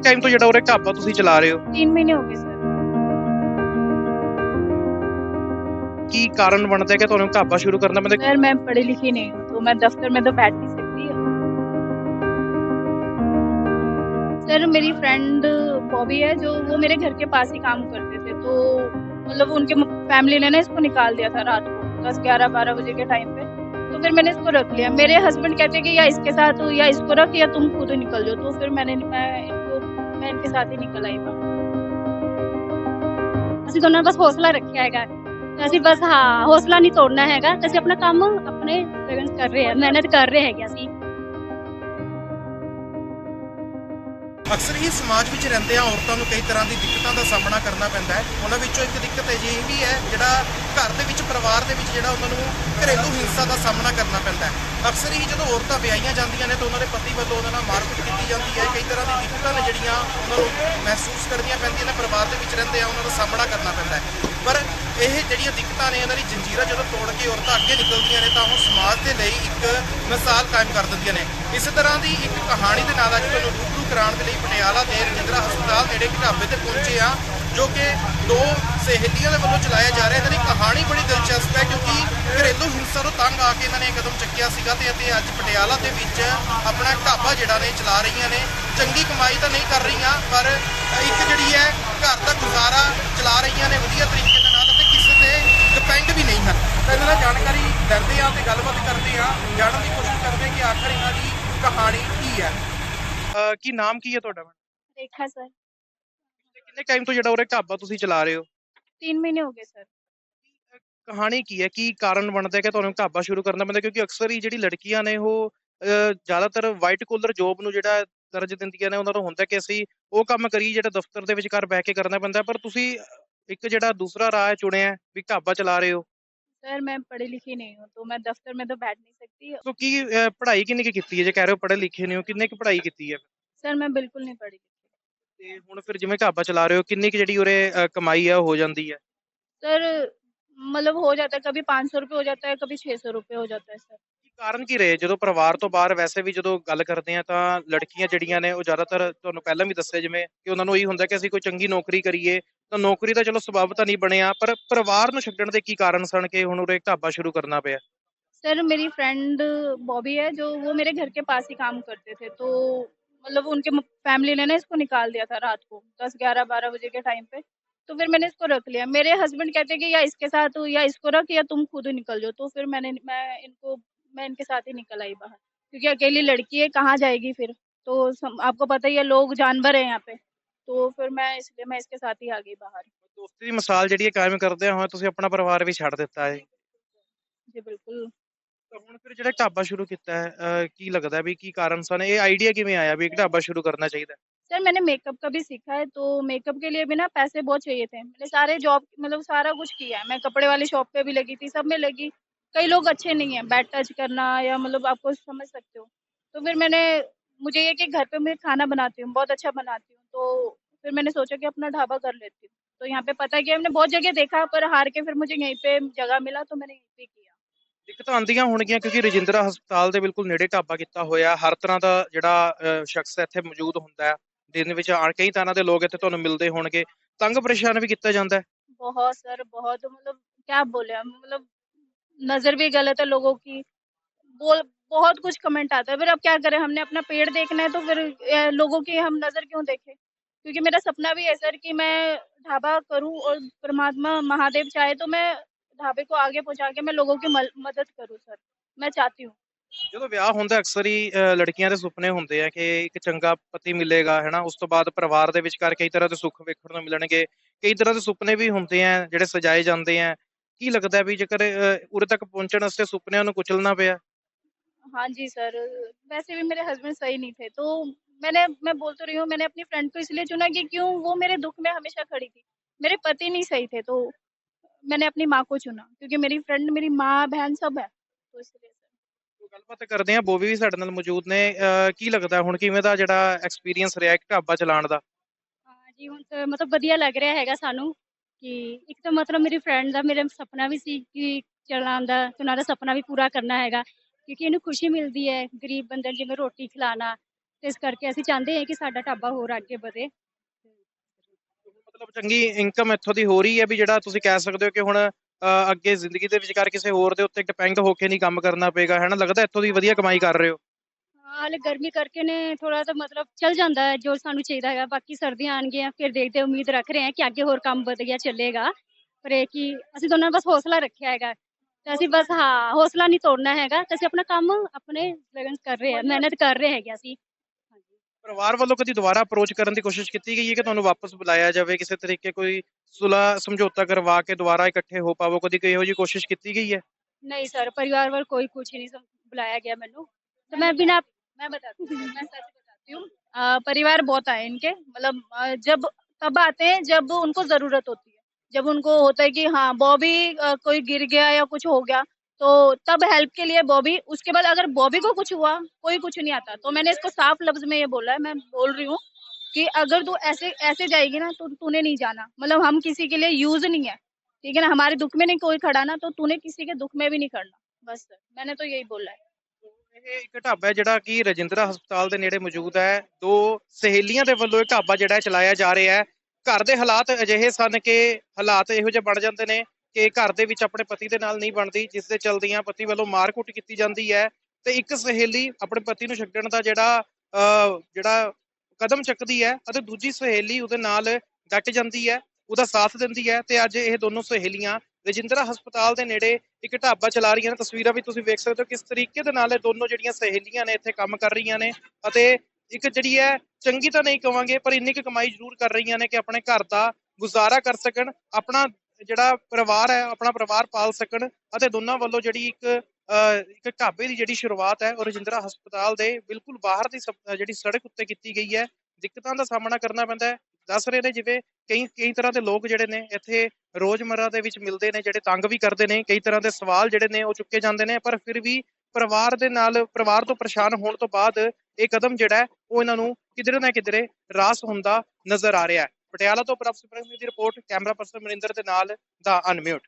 Time ਤੋਂ ਜਿਹੜਾ ਉਰੇ ਢਾਬਾ ਤੁਸੀਂ ਚਲਾ ਰਹੇ ਹੋ तीन महीने हो गए सर ਕੀ ਕਾਰਨ ਬਣਦਾ ਹੈ ਕਿ ਤੁਹਾਨੂੰ ਢਾਬਾ ਸ਼ੁਰੂ ਕਰਨਾ ਪੈਂਦਾ सर मैं पढ़ी लिखी नहीं हूँ तो मैं दफ्तर में तो बैठ नहीं सकती सर मेरी फ्रेंड बॉबी है जो वो मेरे घर के पास ही काम करते थे तो मतलब उनके फैमिली ने ना इसको निकाल दिया था रात को दस ग्यारह बारह बजे के टाइम पे तो फिर मैंने इसको रख लिया मेरे हस्बैंड कहते कि या इसके साथ या इसको रख या तुम खुद निकल जाओ तो फिर मैंने मैं इनको मैं इनके साथ ही निकल आई बाहर ਅਸੀਂ ਦੋਨਾਂ ਨੇ ਬਸ ਹੌਸਲਾ ਰੱਖਿਆ ਹੈਗਾ ਤੇ ਅਸੀਂ ਬਸ ਹਾਂ ਹੌਸਲਾ ਨਹੀਂ ਤੋੜਨਾ ਹੈਗਾ ਤੇ ਅਸੀਂ ਆਪਣਾ ਕੰਮ ਆਪਣੇ ਲਗਨ ਕਰ ਰਹੇ ਹਾਂ ਮਿਹਨਤ ਕਰ ਰਹੇ ਹੈਗੇ ਅਸੀਂ ਅਕਸਰ ਹੀ ਸਮਾਜ ਵਿੱਚ ਰਹਿੰਦੇ ਆ ਔਰਤਾਂ ਨੂੰ ਕਈ ਤਰ੍ਹਾਂ ਦੀ ਦਿੱਕਤਾਂ ਦਾ ਸਾਹਮਣਾ ਕਰਨਾ ਪੈਂਦਾ ਹੈ। ਉਹਨਾਂ ਵਿੱਚੋਂ ਇੱਕ ਦਿੱਕਤ ਅਜਿਹੀ ਵੀ ਹੈ, ਜਿਹੜਾ ਘਰ ਦੇ ਵਿੱਚ, ਪਰਿਵਾਰ ਦੇ ਵਿੱਚ ਜਿਹੜਾ ਉਹਨਾਂ ਨੂੰ ਘਰੇਲੂ ਹਿੰਸਾ ਦਾ ਸਾਹਮਣਾ ਕਰਨਾ ਪੈਂਦਾ ਹੈ। ਅਕਸਰ ਹੀ ਜਦੋਂ ਔਰਤਾਂ ਵਿਆਹੀਆਂ ਜਾਂਦੀਆਂ ਨੇ ਤਾਂ ਉਹਨਾਂ ਦੇ ਪਤੀ ਵੱਲੋਂ ਉਹਨਾਂ ਨਾਲ ਮਾਰਕੁੱਟ ਕੀਤੀ ਜਾਂਦੀ ਹੈ। ਕਈ ਤਰ੍ਹਾਂ ਦੀ ਦਿੱਕਤਾਂ ਨੇ ਜਿਹੜੀਆਂ ਉਹਨਾਂ ਨੂੰ ਮਹਿਸੂਸ ਕਰਨੀਆਂ ਪੈਂਦੀਆਂ ਨੇ, ਪਰਿਵਾਰ ਦੇ ਵਿੱਚ ਰਹਿੰਦੇ ਆ, ਉਹਨਾਂ ਦਾ ਸਾਹਮਣਾ ਕਰਨਾ ਪੈਂਦਾ ਹੈ। ਪਰ ਇਹ ਜਿਹੜੀਆਂ ਦਿੱਕਤਾਂ ਨੇ, ਇਹਨਾਂ ਦੀ ਜੰਜੀਰਾਂ ਜਦੋਂ ਤੋੜ ਕੇ ਔਰਤਾਂ ਅੱਗੇ ਨਿਕਲਦੀਆਂ ਨੇ, ਤਾਂ ਉਹ ਸਮਾਜ ਦੇ ਲਈ ਇੱਕ ਮਿਸਾਲ ਕਾਇਮ ਕਰ ਦਿੰਦੀਆਂ ਨੇ। ਇਸੇ ਤਰ੍ਹਾਂ ਦੀ ਇੱਕ ਕਹਾਣੀ ਦੇ ਨਾਲ ਅੱਜ ਤੁਹਾਨੂੰ ਰੂਬਰੂ ਕਰਾਉਣ ਦੇ ਲਈ ਪਟਿਆਲਾ ਦੇ ਰਜਿੰਦਰਾ ਹਸਪਤਾਲ ਨੇੜੇ ਇੱਕ ਢਾਬੇ ਤੇ ਪਹੁੰਚੇ ਆ ਜੋ ਕਿ ਦੋ ਸਹੇਲੀਆਂ ਦੇ ਵੱਲੋਂ ਚਲਾਇਆ ਜਾ ਰਿਹਾ। ਇਹਨਾਂ ਦੀ ਕਹਾਣੀ ਬੜੀ ਦਿਲਚਸਪ ਹੈ, ਕਿਉਂਕਿ ਘਰੇਲੂ ਹਿੰਸਾ ਤੋਂ ਤੰਗ ਆ ਕੇ ਇਹਨਾਂ ਨੇ ਇਹ ਕਦਮ ਚੱਕਿਆ ਸੀਗਾ ਤੇ ਅਤੇ ਅੱਜ ਪਟਿਆਲਾ ਦੇ ਵਿੱਚ ਆਪਣਾ ਢਾਬਾ ਜਿਹੜਾ ਨੇ, ਚਲਾ ਰਹੀਆਂ ਨੇ। ਚੰਗੀ ਕਮਾਈ ਤਾਂ ਨਹੀਂ ਕਰ ਰਹੀਆਂ, ਪਰ ਇੱਕ ਜਿਹੜੀ ਹੈ, ਘਰ ਦਾ ਗੁਜ਼ਾਰਾ ਚਲਾ ਰਹੀਆਂ ਨੇ ਵਧੀਆ ਤਰੀਕੇ ਦੇ ਨਾਲ ਅਤੇ ਕਿਸੇ ਤੇ ਡਿਪੈਂਡ ਵੀ ਨਹੀਂ ਹਨ ਤਾਂ ਇਹਨਾਂ ਨਾਲ ਜਾਣਕਾਰੀ ਲੈਂਦੇ ਆ ਤੇ ਗੱਲਬਾਤ ਕਰਦੇ ਆ ਜਾਣਨ ਦੀ ਕੋਸ਼ਿਸ਼ ਕਰਦੇ ਆ ਕਿ ਆਖਰ ਇਹਨਾਂ ਦੀ ਕਹਾਣੀ ਕੀ ਹੈ ਅਹ ਕੀ ਨਾਮ ਕੀ ਹੈ ਤੁਹਾਡਾ ਮੈਡਮ देखा सर ਕਿੰਨੇ ਟਾਈਮ ਤੋਂ ਜਿਹੜਾ ਉਰੇ ਢਾਬਾ ਤੁਸੀਂ ਚਲਾ ਰਹੇ ਹੋ तीन महीने हो गए सर ਕਹਾਣੀ ਕੀ ਹੈ ਕੀ ਕਾਰਨ ਬਣਦਾ ਹੈ ਕਿ ਤੁਹਾਨੂੰ ਢਾਬਾ ਸ਼ੁਰੂ ਕਰਨਾ ਪੈਂਦਾ ਕਿਉਂਕਿ ਅਕਸਰ ਹੀ ਜਿਹੜੀ ਲੜਕੀਆਂ ਨੇ ਉਹ ਅਹ, ਜ਼ਿਆਦਾਤਰ ਵਾਈਟ ਕੋਲਰ ਜੋਬ ਨੂੰ ਜਿਹੜਾ ਦਰਜ ਦਿੰਦੀਆਂ ਨੇ ਉਹਨਾਂ ਤੋਂ ਹੁੰਦਾ ਕਿ ਅਸੀਂ ਉਹ ਕੰਮ ਕਰੀਏ ਜਿਹੜਾ ਦਫ਼ਤਰ ਦੇ ਵਿੱਚ ਘਰ ਬਹਿ ਕੇ ਕਰਨਾ ਪੈਂਦਾ ਪਰ ਤੁਸੀਂ ਇੱਕ ਜਿਹੜਾ ਦੂਸਰਾ ਰਾਹ ਚੁਣਿਆ ਵੀ ਢਾਬਾ ਚਲਾ ਰਹੇ ਹੋ सर मैं पढ़ी लिखी नहीं हूँ तो मैं दफ्तर में तो बैठ नहीं सकती ਸੋ ਕੀ ਅਹ, ਪੜ੍ਹਾਈ ਕਿੰਨੀ ਕੁ ਕੀਤੀ ਹੈ ਜੇ ਕਹਿ ਰਹੇ ਹੋ ਪੜ੍ਹੇ ਲਿਖੇ ਨਹੀਂ ਹੋ ਕਿੰਨੇ ਕੁ ਪੜ੍ਹਾਈ ਕੀਤੀ ਹੈ सर मैं बिल्कुल नहीं पढ़ी लिखी ਤੇ ਹੁਣ ਫਿਰ ਜਿਵੇਂ ਢਾਬਾ ਚਲਾ ਰਹੇ ਹੋ ਕਿੰਨੀ ਕੁ ਜਿਹੜੀ ਉਰੇ ਅਹ, ਕਮਾਈ ਹੈ ਉਹ ਹੋ ਜਾਂਦੀ ਹੈ सर मतलब हो जाता है कभी पाँच सौ रुपये हो जाता है कभी छः सौ रुपये हो जाता है सर ਕੀ ਕਾਰਨ ਕੀ ਰਹੇ ਜਦੋਂ ਪਰਿਵਾਰ ਤੋਂ ਬਾਹਰ ਵੈਸੇ ਵੀ ਜਦੋਂ ਗੱਲ ਕਰਦੇ ਆ ਤਾਂ ਲੜਕੀਆਂ ਜਿਹੜੀਆਂ ਨੇ ਉਹ ਜ਼ਿਆਦਾਤਰ ਤੁਹਾਨੂੰ ਪਹਿਲਾਂ ਵੀ ਦੱਸਿਆ ਜਿਵੇਂ ਕਿ ਉਹਨਾਂ ਨੂੰ ਇਹੀ ਹੁੰਦਾ ਕਿ ਅਸੀਂ ਕੋਈ ਚੰਗੀ ਨੌਕਰੀ ਕਰੀਏ ਤਾਂ ਨੌਕਰੀ ਦਾ ਚਲੋ ਸਬਬ ਤਾਂ ਨਹੀਂ ਬਣਿਆ ਪਰ ਪਰਿਵਾਰ ਨੂੰ ਛੱਡਣ ਦੇ ਕੀ ਕਾਰਨ ਸਨ ਕਿ ਹੁਣ ਉਰੇ ਢਾਬਾ ਸ਼ੁਰੂ ਕਰਨਾ ਪਿਆ सर मेरी फ्रेंड बॉबी है जो वो मेरे घर के पास ही काम करते थे तो मतलब उनके फैमिली ने ना इसको निकाल दिया था रात को दस ग्यारह बारह बजे के टाइम पे तो फिर मैंने इसको रख लिया मेरे हस्बैंड कहते कि या इसके साथ या इसको रख या तुम खुद निकल जाओ तो फिर मैंने मैं इनको मैं इनके साथ ही निकल आई बाहर क्योंकि अकेली लड़की है कहाँ जाएगी फिर तो सम, आपको पता ही है लोग जानवर है यहाँ पे तो फिर मैं इसलिए मैं इसके साथ ही आ गई बाहर ਦੋਸਤੀ ਦੀ ਮਿਸਾਲ ਜਿਹੜੀ ਹੈ ਕਾਇਮ ਕਰਦੇ ਹੋਏ ਤੁਸੀਂ ਆਪਣਾ ਪਰਿਵਾਰ ਵੀ ਛੱਡ ਦਿੱਤਾ ਹੈ जी बिल्कुल ਤਾਂ ਹੁਣ ਫਿਰ ਜਿਹੜਾ ਢਾਬਾ ਸ਼ੁਰੂ ਕੀਤਾ ਹੈ ਅਹ, ਕੀ ਲੱਗਦਾ ਵੀ ਕੀ ਕਾਰਨ ਸਨ ਇਹ ਆਈਡੀਆ ਕਿਵੇਂ ਆਇਆ ਵੀ ਇੱਕ ਢਾਬਾ ਸ਼ੁਰੂ ਕਰਨਾ ਚਾਹੀਦਾ ਹੈ? सर मैंने मेकअप का भी सीखा है तो मेकअप के लिए भी ना पैसे बहुत चाहिए थे मैंने सारे जॉब मतलब सारा कुछ किया है मैं कपड़े वाली शॉप पे भी लगी थी सब में लगी कई लोग अच्छे नहीं हैं बैड टच करना या मतलब आपको समझ सकते हो तो फिर मैंने मुझे ये कि घर पे मैं खाना बनाती हूँ बहुत अच्छा बनाती हूँ तो फिर मैंने सोचा कि अपना ढाबा कर लेती हूँ तो यहाँ पे पता किया मैंने बहुत जगह देखा पर हार के फिर मुझे यहीं पे जगह मिला तो मैंने यहीं पे किया ਦਿੱਕਤਾਂ ਆਉਂਦੀਆਂ ਹੋਣਗੀਆਂ ਕਿਉਂਕਿ ਰਜਿੰਦਰਾ ਹਸਪਤਾਲ ਦੇ ਬਿਲਕੁਲ ਨੇੜੇ ਢਾਬਾ ਕੀਤਾ ਹੋਇਆ ਹਰ ਤਰ੍ਹਾਂ ਦਾ ਜਿਹੜਾ ਅਹ, ਸ਼ਖਸ ਇੱਥੇ ਮੌਜੂਦ ਹੁੰਦਾ ਹੈ ਦਿਨ ਵਿੱਚ ਆ ਕਈ ਤਰ੍ਹਾਂ ਦੇ ਲੋਕ ਇੱਥੇ ਤੁਹਾਨੂੰ ਮਿਲਦੇ ਹੋਣਗੇ ਤੰਗ ਪਰੇਸ਼ਾਨ ਵੀ ਕੀਤਾ ਜਾਂਦਾ ਹੈ बहुत सर बहुत मतलब क्या बोले हम मतलब नजर भी गलत है लोगों की बोल बहुत कुछ कमेंट आता है फिर अब क्या करें हमने अपना पेड़ देखना है तो फिर अ, लोगों की हम नजर क्यों देखें क्योंकि मेरा सपना भी है सर कि मैं ढाबा करूं और परमात्मा महादेव चाहे तो मैं ढाबे को आगे पहुंचा के मैं लोगों की मल- मदद करूं सर मैं चाहती हूँ ਜਦੋਂ ਵਿਆਹ ਹੁੰਦਾ ਅਕਸਰ ਹੀ ਅਹ, ਲੜਕੀਆਂ ਦੇ ਸੁਪਨੇ ਹੁੰਦੇ ਆ ਕਿ ਇੱਕ ਚੰਗਾ ਪਤੀ ਮਿਲੇਗਾ ਹੈਨਾ ਉਸ ਤੋਂ ਬਾਅਦ ਪਰਿਵਾਰ ਦੇ ਵਿਚਕਾਰ ਕਈ ਤਰ੍ਹਾਂ ਦੇ ਸੁੱਖ ਵੇਖਣ ਨੂੰ ਮਿਲਣਗੇ ਕਈ ਤਰ੍ਹਾਂ ਦੇ ਸੁਪਨੇ ਵੀ ਹੁੰਦੇ ਆ ਜਿਹੜੇ ਸਜਾਏ ਜਾਂਦੇ ਆ ਕੀ ਲੱਗਦਾ ਹੈ ਵੀ ਜੇਕਰ ਅਹ, ਉਰੇ ਤੱਕ ਪਹੁੰਚਣ ਵਾਸਤੇ ਸੁਪਨਿਆਂ ਨੂੰ ਕੁਚਲਣਾ ਪਿਆ हाँ जी सर वैसे भी मेरे हस्बैंड सही नहीं थे तो मैंने मैं बोल तो रही हूँ मैंने अपनी फ्रेंड को इसलिए चुना कि क्यों वो मेरे दुख में हमेशा खड़ी थी मेरे पति नहीं सही थे तो मैंने अपनी माँ को चुना क्योंकि मेरी फ्रेंड मेरी माँ बहन सब है तो इसलिए सर ਸੋ ਗੱਲਬਾਤ ਕਰਦੇ ਆ ਬੋਬੀ ਵੀ ਸਾਡੇ ਨਾਲ ਮੌਜੂਦ ਨੇ ਅਹ, ਕੀ ਲੱਗਦਾ ਹੁਣ ਕਿਵੇਂ ਦਾ ਜਿਹੜਾ ਐਕਸਪੀਰੀਅੰਸ ਰਿਹਾ ਇੱਕ ਢਾਬਾ ਚਲਾਉਣ ਦਾ ਹਾਂ ਜੀ ਹੁਣ ਤਾਂ ਮਤਲਬ ਵਧੀਆ ਲੱਗ ਰਿਹਾ ਹੈਗਾ ਸਾਨੂੰ ਕਿ ਇੱਕ ਤਾਂ ਮਤਲਬ ਮੇਰੀ ਫਰੈਂਡ ਦਾ ਮੇਰੇ ਸੁਪਨਾ ਵੀ ਸੀ ਕਿ ਚਲਾਉਣ ਦਾ ਉਹਨਾਂ ਦਾ ਸੁਪਨਾ ਵੀ ਪੂਰਾ ਕਰਨਾ ਹੈਗਾ, ਕਿਉਂਕਿ ਇਹਨੂੰ ਖੁਸ਼ੀ ਮਿਲਦੀ ਹੈ ਗਰੀਬ ਬੰਦੇ ਨੂੰ ਜਿਵੇਂ ਰੋਟੀ ਖਿਲਾਣਾ, ਤੇ ਇਸ ਕਰਕੇ ਅਸੀਂ ਚਾਹੁੰਦੇ ਹਾਂ ਕਿ ਸਾਡਾ ਢਾਬਾ ਹੋਰ ਅੱਗੇ ਵਧੇ। ਮਤਲਬ ਚੰਗੀ ਇਨਕਮ ਇੱਥੋਂ ਦੀ ਹੋ ਰਹੀ ਹੈ ਵੀ ਜਿਹੜਾ ਤੁਸੀਂ ਕਹਿ ਸਕਦੇ ਹੋ ਕਿ ਹੁਣ ਅੱਗੇ ਜ਼ਿੰਦਗੀ ਦੇ ਵਿਚਕਾਰ ਕਿਸੇ ਹੋਰ ਦੇ ਉੱਤੇ ਡਿਪੈਂਡ ਹੋ ਕੇ ਨਹੀਂ ਕੰਮ ਕਰਨਾ ਪਏਗਾ, ਹੈ ਨਾ? ਲੱਗਦਾ ਇੱਥੋਂ ਦੀ ਵਧੀਆ ਕਮਾਈ ਕਰ ਰਹੇ ਹੋ। ਹਾਲੇ ਗਰਮੀ ਕਰਕੇ ਨੇ ਥੋੜਾ ਤਾਂ ਮਤਲਬ ਚੱਲ ਜਾਂਦਾ ਹੈ ਜੋ ਸਾਨੂੰ ਚਾਹੀਦਾ ਹੈਗਾ। ਬਾਕੀ ਸਰਦੀਆਂ ਆਣਗੀਆਂ ਫਿਰ ਦੇਖਦੇ ਉਮੀਦ ਰੱਖ ਰਹੇ ਹਾਂ ਕਿ ਅੱਗੇ ਹੋਰ ਕੰਮ ਵਧੀਆ ਚੱਲੇਗਾ। ਪਰ ਇਹ ਕਿ ਅਸੀਂ ਦੋਨਾਂ ਨੇ ਬਸ ਹੌਸਲਾ ਰੱਖਿਆ ਹੈਗਾ। ਤਾਂ ਅਸੀਂ ਬਸ ਹਾਂ ਹੌਸਲਾ ਨਹੀਂ ਤੋੜਨਾ ਹੈਗਾ। ਤਾਂ ਅਸੀਂ ਆਪਣਾ ਕੰਮ ਆਪਣੇ ਲਗਨ ਕਰ ਰਹੇ ਹਾਂ ਮਿਹਨਤ ਕਰ ਰਹੇ ਹੈਗੇ ਅਸੀਂ। ਪਰਿਵਾਰ ਵੱਲੋਂ ਕਦੀ ਦੁਬਾਰਾ ਅਪਰੋਚ ਕਰਨ ਦੀ ਕੋਸ਼ਿਸ਼ ਕੀਤੀ ਗਈ ਹੈ ਕਿ ਤੁਹਾਨੂੰ ਵਾਪਸ ਬੁਲਾਇਆ ਜਾਵੇ? ਕਿਸੇ ਤਰੀਕੇ ਕੋਈ ਸੁਲਾ ਸਮਝੌਤਾ ਕਰਵਾ ਕੇ ਦੁਬਾਰਾ ਇਕੱਠੇ ਹੋ ਪਾਵੋ? ਕਦੀ ਕੋਈ ਇਹੋ ਜੀ ਕੋਸ਼ਿਸ਼ ਕੀਤੀ ਗਈ ਹੈ? ਨਹੀਂ ਸਰ ਪਰਿਵਾਰ ਵੱਲ ਕੋਈ ਕੁਝ ਨਹੀਂ ਬੁਲਾਇਆ ਗਿਆ ਮੈਨੂੰ। ਤੇ ਮੈਂ ਬਿਨਾਂ मैं बताती हूँ, मैं सच बताती हूँ। परिवार बहुत आए इनके। मतलब जब, तब आते हैं जब उनको ज़रूरत होती है। जब उनको होता है कि हाँ बॉबी कोई गिर गया या कुछ हो गया तो तब हेल्प के लिए बॉबी, उसके बाद अगर बॉबी को कुछ हुआ, कोई कुछ नहीं आता तो मैंने इसको साफ़ लफ्ज में ये बोला है, मैं बोल रही हूँ कि अगर तू ऐसे ऐसे जाएगी ना तो तूने नहीं जाना। मतलब हम किसी के लिए यूज़ नहीं है। ठीक है ना? हमारे दुख में नहीं कोई खड़ा ना तो तूने किसी के दुख में भी नहीं खड़ना। बस, मैंने तो यही बोला है। ਇਹ ਇੱਕ ਢਾਬਾ ਹੈ ਜਿਹੜਾ ਕਿ ਰਜਿੰਦਰਾ ਹਸਪਤਾਲ ਦੇ ਨੇੜੇ ਮੌਜੂਦ ਹੈ। ਦੋ ਸਹੇਲੀਆਂ ਦੇ ਵੱਲੋਂ ਇਹ ਢਾਬਾ ਜਿਹੜਾ ਚਲਾਇਆ ਜਾ ਰਿਹਾ ਹੈ। ਘਰ ਦੇ ਹਾਲਾਤ ਅਜਿਹੇ ਸਨ ਕਿ ਹਾਲਾਤ ਇਹੋ ਜਿਹੇ ਬਣ ਜਾਂਦੇ ਨੇ ਕਿ ਘਰ ਦੇ ਵਿੱਚ ਆਪਣੇ ਪਤੀ ਦੇ ਨਾਲ ਨਹੀਂ ਬਣਦੀ ਜਿਸ ਦੇ ਚਲਦਿਆਂ ਪਤੀ ਵੱਲੋਂ ਮਾਰਕੁੱਟ ਕੀਤੀ ਜਾਂਦੀ ਹੈ ਤੇ ਇੱਕ ਸਹੇਲੀ ਆਪਣੇ ਪਤੀ ਨੂੰ ਛੱਡਣ ਦਾ ਜਿਹੜਾ ਅਹ, ਜਿਹੜਾ ਕਦਮ ਚੱਕਦੀ ਹੈ ਅਤੇ ਦੂਜੀ ਸਹੇਲੀ ਉਹਦੇ ਨਾਲ ਡਟ ਜਾਂਦੀ ਹੈ ਉਹਦਾ ਸਾਥ ਦਿੰਦੀ ਹੈ ਤੇ ਅੱਜ ਇਹ ਦੋਨੋਂ ਸਹੇਲੀਆਂ ਰਜਿੰਦਰਾ ਹਸਪਤਾਲ ਦੇ ਨੇੜੇ ਇੱਕ ਢਾਬਾ ਚਲਾ ਰਹੀਆਂ ਨੇ। ਤਸਵੀਰਾਂ ਵੀ ਤੁਸੀਂ ਵੇਖ ਸਕਦੇ ਹੋ ਕਿਸ ਤਰੀਕੇ ਦੇ ਨਾਲ ਇਹ ਦੋਨੋਂ ਜਿਹੜੀਆਂ ਸਹੇਲੀਆਂ ਨੇ ਇੱਥੇ ਕੰਮ ਕਰ ਰਹੀਆਂ ਨੇ ਅਤੇ ਇੱਕ ਜਿਹੜੀ ਹੈ ਚੰਗੀ ਤਾਂ ਨਹੀਂ ਕਵਾਂਗੇ ਪਰ ਇੰਨੀ ਕੁ ਕਮਾਈ ਜ਼ਰੂਰ ਕਰ ਰਹੀਆਂ ਨੇ ਕਿ ਆਪਣੇ ਘਰ ਦਾ ਗੁਜ਼ਾਰਾ ਕਰ ਸਕਣ ਆਪਣਾ ਜਿਹੜਾ ਪਰਿਵਾਰ ਹੈ ਆਪਣਾ ਪਰਿਵਾਰ ਪਾਲ ਸਕਣ ਅਤੇ ਦੋਨਾਂ ਵੱਲੋਂ ਜਿਹੜੀ ਇੱਕ ਅਹ, ਇੱਕ ਢਾਬੇ ਦੀ ਜਿਹੜੀ ਸ਼ੁਰੂਆਤ ਹੈ ਉਹ ਰਜਿੰਦਰਾ ਹਸਪਤਾਲ ਦੇ ਬਿਲਕੁਲ ਬਾਹਰ ਦੀ ਸਭ- ਜਿਹੜੀ ਸੜਕ ਉੱਤੇ ਕੀਤੀ ਗਈ ਹੈ। ਦਿੱਕਤਾਂ ਦਾ ਸਾਹਮਣਾ ਕਰਨਾ ਪੈਂਦਾ ਹੈ। ਦੱਸ ਰਹੇ ਨੇ ਜਿਵੇਂ ਕਈ ਕਈ ਤਰ੍ਹਾਂ ਦੇ ਲੋਕ ਜਿਹੜੇ ਨੇ ਇੱਥੇ ਰੋਜ਼ਮਰਰਾ ਦੇ ਵਿੱਚ ਮਿਲਦੇ ਨੇ, ਜਿਹੜੇ ਤੰਗ ਵੀ ਕਰਦੇ ਨੇ, ਕਈ ਤਰ੍ਹਾਂ ਦੇ ਸਵਾਲ ਜਿਹੜੇ ਨੇ ਉਹ ਚੁੱਕੇ ਜਾਂਦੇ ਨੇ, ਪਰ ਫਿਰ ਵੀ ਪਰਿਵਾਰ ਦੇ ਨਾਲ, ਪਰਿਵਾਰ ਤੋਂ ਪਰੇਸ਼ਾਨ ਹੋਣ ਤੋਂ ਬਾਅਦ ਇਹ ਕਦਮ ਜਿਹੜਾ ਹੈ ਉਹ ਇਹਨਾਂ ਨੂੰ ਕਿਧਰੇ ਨਾ ਕਿਧਰੇ ਰਾਸ ਹੁੰਦਾ ਨਜ਼ਰ ਆ ਰਿਹਾ ਹੈ। ਪਟਿਆਲਾ ਤੋਂ ਪ੍ਰਭ ਸੁਪਰਮ ਦੀ ਰਿਪੋਰਟ, ਕੈਮਰਾ ਪਰਸਨ ਮਨਿੰਦਰ ਦੇ ਨਾਲ ਦਾ ਅਨਮਿਊਟ।